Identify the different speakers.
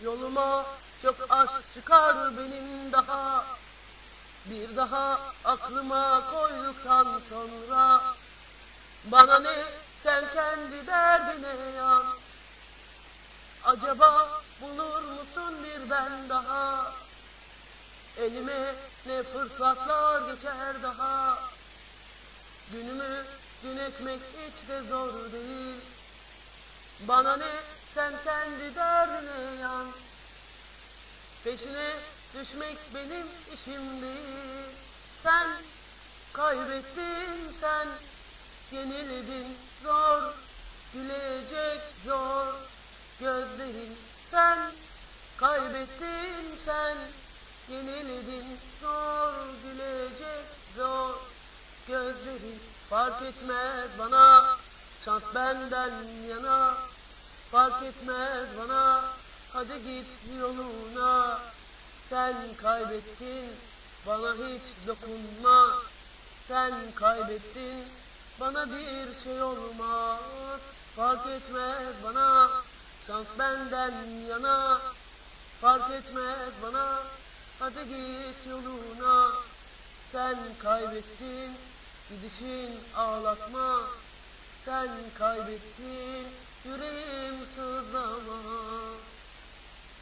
Speaker 1: Yoluma çok aşk çıkar benim daha. Bir daha aklıma koyduktan sonra Bana ne sen kendi derdine yan Acaba bulur musun bir ben daha? Elime ne fırsatlar geçer daha? Günümü gün etmek hiç de zor değil Bana ne sen kendi derdine yan. Peşine düşmek benim işim değil Sen kaybettin sen Yenildin. Zor Gülecek zor. Gözlerin sen Kaybettin sen Yenildin. Zor Gülecek zor. Gözlerin fark etmez bana Şans benden yana Fark etmez bana. Hadi git yoluna Sen kaybettin Bana hiç dokunma. Sen kaybettin Bana bir şey olmaz. Fark etmez bana Şans benden yana. Fark etmez bana Hadi git yoluna. Sen kaybettin Gidişin ağlatma Sen kaybettin Yüreğim sızlamaz